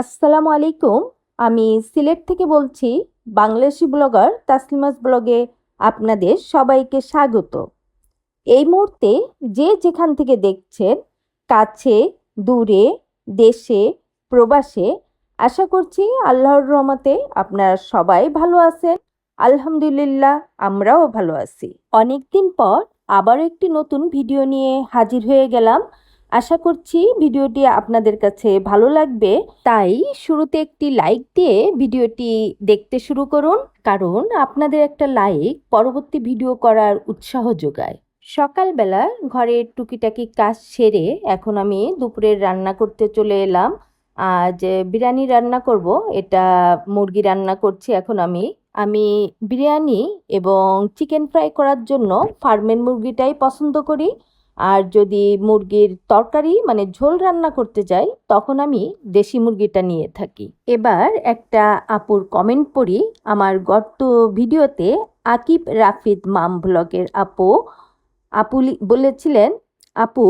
আসসালামু আলাইকুম। আমি সিলেট থেকে বলছি, বাংলাদেশি ব্লগার তাসলিমাস ব্লগে আপনাদের সবাইকে স্বাগত। এই মুহূর্তে যে যেখান থেকে দেখছেন, কাছে, দূরে, দেশে, প্রবাসে, আশা করছি আল্লাহর রহমতে আপনারা সবাই ভালো আছেন। আলহামদুলিল্লাহ, আমরাও ভালো আছি। অনেকদিন পর আবার একটি নতুন ভিডিও নিয়ে হাজির হয়ে গেলাম। আশা করছি ভিডিওটি আপনাদের কাছে ভালো লাগবে। তাই শুরুতে একটি লাইক দিয়ে ভিডিওটি দেখতে শুরু করুন, কারণ আপনাদের একটা লাইক পরবর্তী ভিডিও করার উৎসাহ যোগায়। সকালবেলা ঘরের টুকিটাকি কাজ সেরে এখন আমি দুপুরের রান্না করতে চলে এলাম। আজ বিরিয়ানি রান্না করব, এটা মুরগি রান্না করছি এখন আমি। আমি বিরিয়ানি এবং চিকেন ফ্রাই করার জন্য ফার্মের মুরগিটাই পছন্দ করি। আর যদি মুরগির তরকারি মানে ঝোল রান্না করতে যাই, তখন আমি দেশি মুরগিটা নিয়ে থাকি। এবার একটা আপুর কমেন্ট পড়ি আমার গত ভিডিওতে আকিব রাফিদ মাম ব্লগের আপু। আপু বলেছিলেন, আপু,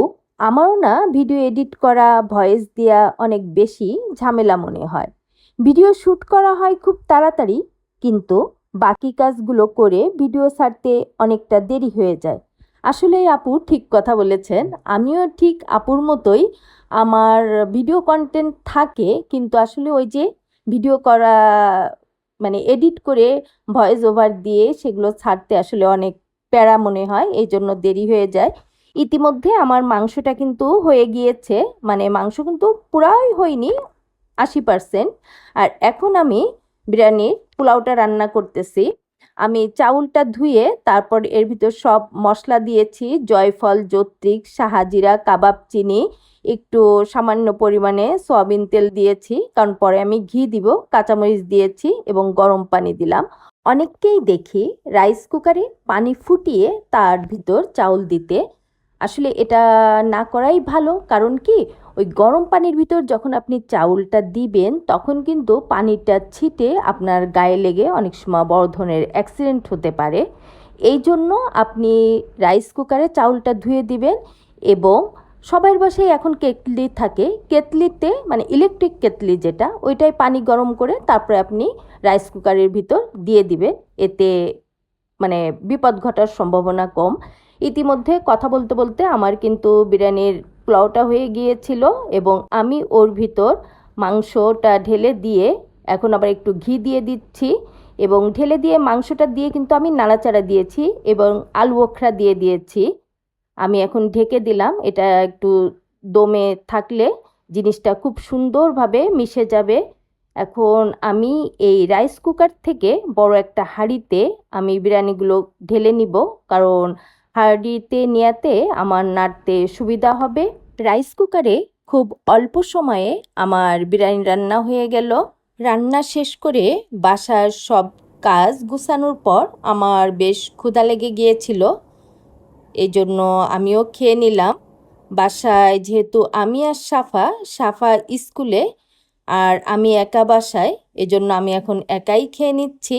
আমারও না ভিডিও এডিট করা, ভয়েস দেওয়া অনেক বেশি ঝামেলা মনে হয়। ভিডিও শ্যুট করা হয় খুব তাড়াতাড়ি, কিন্তু বাকি কাজগুলো করে ভিডিও ছাড়তে অনেকটা দেরি হয়ে যায়। আসলে আপু ঠিক কথা বলেছেন। আমিও ঠিক আপুর মতোই আমার ভিডিও কন্টেন্ট থাকে, কিন্তু আসলে ওই যে ভিডিও করা মানে এডিট করে ভয়েস ওভার দিয়ে সেগুলো ছাড়তে আসলে অনেক প্যারা মনে হয়, এই জন্য দেরি হয়ে যায়। ইতিমধ্যে আমার মাংসটা কিন্তু হয়ে গিয়েছে মানে মাংস কিন্তু পুরাই হয়নি, আশি পার্সেন্ট আর এখন আমি বিরিয়ানির পোলাওটা রান্না করতেছি। আমি চাউলটা ধুয়ে তারপর এর ভিতর সব মশলা দিয়েছি, জয়ফল জত্রিক সাহাজিরা কাবাব, চিনি, একটু সামান্য পরিমাণে সয়াবিন তেল দিয়েছি, কারণ পরে আমি ঘি দিব, কাঁচামরিচ দিয়েছি এবং গরম পানি দিলাম। অনেককেই দেখি রাইস কুকারে পানি ফুটিয়ে তার ভিতর চাউল দিতে। আসলে এটা না করাই ভালো, কারণ কি ওই গরম পানির ভিতর যখন আপনি চাউলটা দিবেন, তখন কিন্তু পানিটা ছিটে আপনার গায়ে লেগে অনেক সময় বড় ধরনের অ্যাক্সিডেন্ট হতে পারে। এই জন্য আপনি রাইস কুকারে চাউলটা ধুয়ে দিবেন এবং সবার বাসায় এখন কেটলি থাকে। কেটলিতে মানে ইলেকট্রিক কেটলি যেটা ওইটাই পানি গরম করে তারপরে আপনি রাইস কুকারের ভিতর দিয়ে দিবেন। এতে মানে বিপদ ঘটার সম্ভাবনা কম। ইতিমধ্যে কথা বলতে বলতে আমার কিন্তু বিরিয়ানির পোলাওটা হয়ে গিয়েছিল এবং আমি ওর ভিতর মাংসটা ঢেলে দিয়ে এখন আবার একটু ঘি দিয়ে দিচ্ছি এবং ঢেলে দিয়ে মাংসটা দিয়ে কিন্তু আমি নাড়াচাড়া দিয়েছি এবং আলু ওখরা দিয়ে দিয়েছি। আমি এখন ঢেকে দিলাম, এটা একটু দমে থাকলে জিনিসটা খুব সুন্দরভাবে মিশে যাবে। এখন আমি এই রাইস কুকার থেকে বড় একটা হাঁড়িতে আমি বিরিয়ানিগুলো ঢেলে নিব, কারণ হাঁড়িতে নেয়াতে আমার নাড়তে সুবিধা হবে। রাইস কুকারে খুব অল্প সময়ে আমার বিরিয়ানি রান্না হয়ে গেল। রান্না শেষ করে বাসার সব কাজ গুছানোর পর আমার বেশ ক্ষুধা লেগে গিয়েছিল। এই জন্য আমিও খেয়ে নিলাম। বাসায় যেহেতু আমি আর সাফা সাফা স্কুলে আর আমি একা বাসায়, এজন্য আমি এখন একাই খেয়ে নিচ্ছি।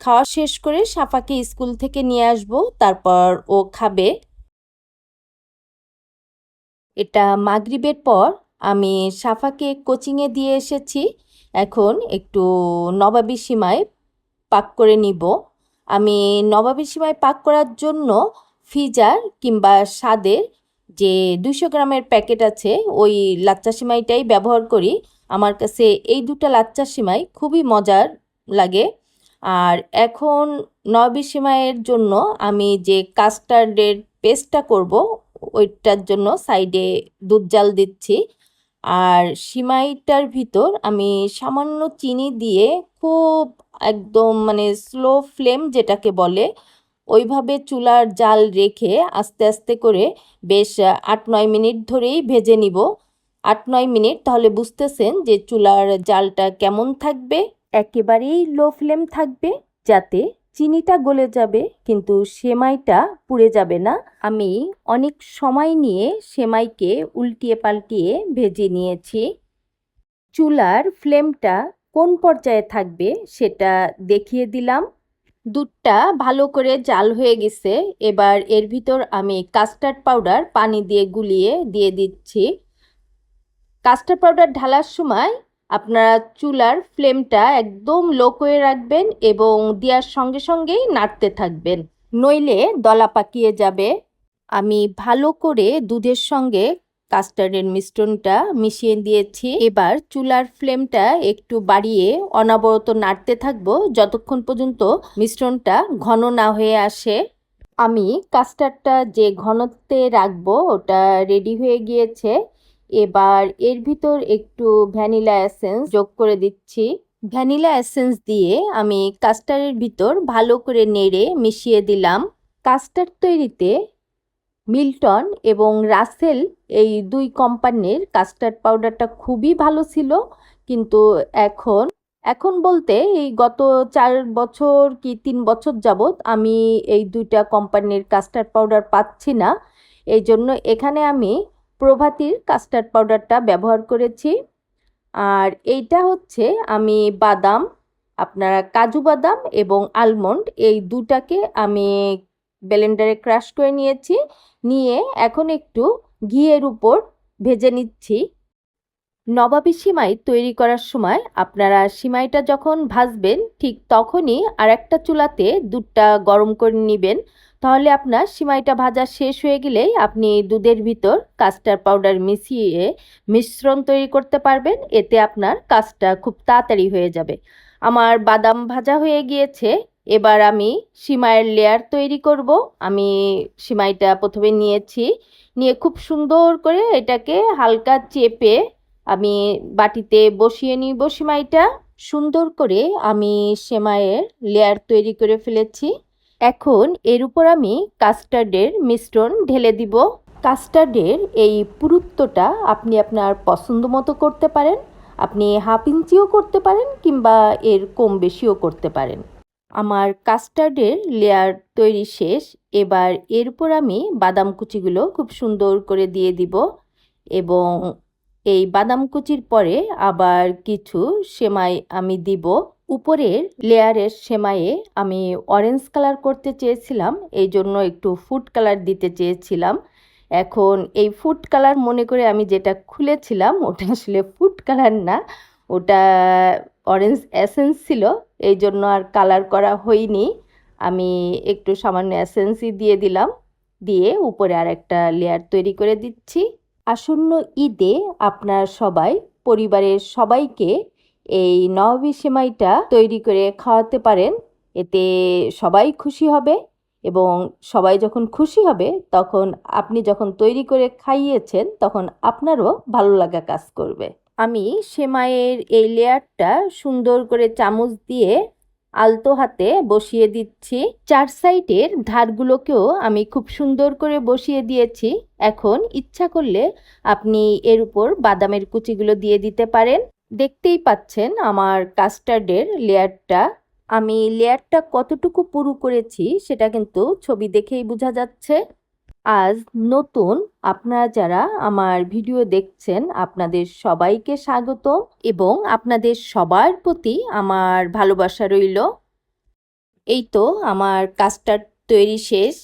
খাওয়া শেষ করে সাফাকে স্কুল থেকে নিয়ে আসব, তারপর ও খাবে। এটা মাগরিবের পর আমি সাফাকে কোচিংয়ে দিয়ে এসেছি। এখন একটু নবাবী সীমায় পাক করে নিব। আমি নবাবী সীমায় পাক করার জন্য ফিজার কিংবা স্বাদের যে দুশো গ্রামের প্যাকেট আছে, ওই লাচ্চা সিমাইটাই ব্যবহার করি। আমার কাছে এই দুটো লাচ্চা সিমাই খুবই মজার লাগে। আর এখন নবী সিমাইয়ের জন্য আমি যে কাস্টার্ডের পেস্টটা করব ওইটার জন্য সাইডে দুধ জাল দিচ্ছি। আর সিমাইটার ভিতর আমি সামান্য চিনি দিয়ে খুব একদম মানে স্লো ফ্লেম যেটাকে বলে, ওইভাবে চুলার জাল রেখে আস্তে আস্তে করে বেশ আট নয় মিনিট ধরেই ভেজে নিব। আট নয় মিনিট তাহলে বুঝতেছেন যে চুলার জালটা কেমন থাকবে। একেবারেই লো ফ্লেম থাকবে যাতে চিনিটা গলে যাবে, কিন্তু সেমাইটা পুড়ে যাবে না। আমি অনেক সময় নিয়ে সেমাইকে উল্টিয়ে পাল্টিয়ে ভেজে নিয়েছি। চুলার ফ্লেমটা কোন পর্যায়ে থাকবে সেটা দেখিয়ে দিলাম। দুধটা ভালো করে জাল হয়ে গেছে। এবার এর ভিতর আমি কাস্টার্ড পাউডার পানি দিয়ে গুলিয়ে দিয়ে দিচ্ছি। কাস্টার্ড পাউডার ঢালার সময় আপনারা চুলার ফ্লেমটা একদম লো করে রাখবেন এবং দেওয়ার সঙ্গে সঙ্গেই নাড়তে থাকবেন। নইলে দলা পাকিয়ে যাবে। আমি ভালো করে দুধের সঙ্গে কাস্টার্ডের মিশ্রণটা মিশিয়ে দিয়েছি। এবার চুলার ফ্লেমটা একটু বাড়িয়ে অনবরত নাড়তে থাকব যতক্ষণ পর্যন্ত মিশ্রণটা ঘন না হয়ে আসে। আমি কাস্টার্ডটা যে ঘনত্বে রাখব ওটা রেডি হয়ে গিয়েছে। এবার এর ভিতর একটু ভ্যানিলা এসেন্স যোগ করে দিচ্ছি। ভ্যানিলা এসেন্স দিয়ে আমি কাস্টার্ডের ভিতর ভালো করে নেড়ে মিশিয়ে দিলাম। কাস্টার্ড তৈরিতে মিল্টন এবং রাসেল এই দুই কোম্পানির কাস্টার্ড পাউডারটা খুবই ভালো ছিল। কিন্তু এখন এখন বলতে এই গত চার বছর কি তিন বছর যাবৎ আমি এই দুইটা কোম্পানির কাস্টার্ড পাউডার পাচ্ছি না। এই জন্য এখানে আমি প্রভাতির কাস্টার্ড পাউডারটা ব্যবহার করেছি। আর এইটা হচ্ছে আমি বাদাম, আপনারা কাজু বাদাম এবং আলমন্ড এই দুটাকে আমি ব্লেন্ডারে ক্রাশ করে নিয়েছি। নিয়ে এখন একটু ঘিয়ের উপর ভেজে নিচ্ছি। নবাবী সিমাই তৈরি করার সময় আপনারা সিমাইটা যখন ভাজবেন ঠিক তখনই আরেকটা চুলাতে দুধটা গরম করে নেবেন। তাহলে আপনার সিমাইটা ভাজা শেষ হয়ে গেলেই আপনি দুধের ভিতর কাস্টার্ড পাউডার মিশিয়ে মিশ্রণ তৈরি করতে পারবেন। এতে আপনার কাজটা খুব তাড়াতাড়ি হয়ে যাবে। আমার বাদাম ভাজা হয়ে গিয়েছে। এবার আমি সিমাইয়ের লেয়ার তৈরি করব। আমি সিমাইটা প্রথমে নিয়েছি। নিয়ে খুব সুন্দর করে এটাকে হালকা চেপে আমি বাটিতে বসিয়ে নিব সিমাইটা। সুন্দর করে আমি সেমাইয়ের লেয়ার তৈরি করে ফেলেছি। এখন এর উপর আমি কাস্টার্ডের মিশ্রণ ঢেলে দিব। কাস্টার্ডের এই পুরুত্বটা আপনি আপনার পছন্দ মতো করতে পারেন, আপনি হাফ ইঞ্চিও করতে পারেন কিংবা এর কম বেশিও করতে পারেন। আমার কাস্টার্ডের লেয়ার তৈরি শেষ, এবার এর উপর আমি বাদাম কুচিগুলো খুব সুন্দর করে দিয়ে দিব এবং এই বাদাম কুচির পরে আবার কিছু সেমাই আমি দিব। উপরের লেয়ারের সেমাইয়ে আমি অরেঞ্জ কালার করতে চেয়েছিলাম, এই জন্য একটু ফুড কালার দিতে চেয়েছিলাম। এখন এই ফুড কালার মনে করে আমি যেটা খুলেছিলাম, ওটা আসলে ফুড কালার না, ওটা অরেঞ্জ এসেন্স ছিল, এই জন্য আর কালার করা হয়নি। আমি একটু সামান্য এসেন্সই দিয়ে দিলাম, দিয়ে উপরে আর একটা লেয়ার তৈরি করে দিচ্ছি। আসন্ন ঈদে আপনার সবাই, পরিবারের সবাইকে এই নবী সেমাইটা তৈরি করে খাওয়াতে পারেন। এতে সবাই খুশি হবে এবং সবাই যখন খুশি হবে, তখন আপনি যখন তৈরি করে খাইয়েছেন, তখন আপনারও ভালো লাগা কাজ করবে। আমি সেমাইয়ের এই লেয়ারটা সুন্দর করে চামচ দিয়ে আলতো হাতে বসিয়ে দিচ্ছি। চার সাইডের ধারগুলোকেও আমি খুব সুন্দর করে বসিয়ে দিয়েছি। এখন ইচ্ছা করলে আপনি এর উপর বাদামের কুচিগুলো দিয়ে দিতে পারেন। দেখতেই পাচ্ছেন আমার কাস্টার্ডের লেয়ারটা। আমি লেয়ারটা কতটুকু পুরু করেছি সেটা কিন্তু ছবি দেখেই বোঝা যাচ্ছে। আজ নতুন আপনারা যারা আমার ভিডিও দেখছেন, আপনাদের সবাইকে স্বাগত এবং আপনাদের সবার প্রতি আমার ভালোবাসা রইল। এই তো আমার কাস্টার্ড তৈরি শেষ।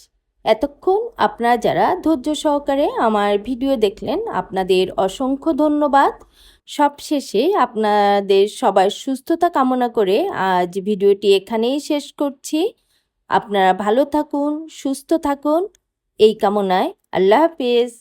এতক্ষণ আপনারা যারা ধৈর্য সহকারে আমার ভিডিও দেখলেন, আপনাদের অসংখ্য ধন্যবাদ। সবশেষে আপনাদের সবার সুস্থতা কামনা করে আজ ভিডিওটি এখানেই শেষ করছি। আপনারা ভালো থাকুন, সুস্থ থাকুন, এই কামনায় আল্লাহ হাফেজ।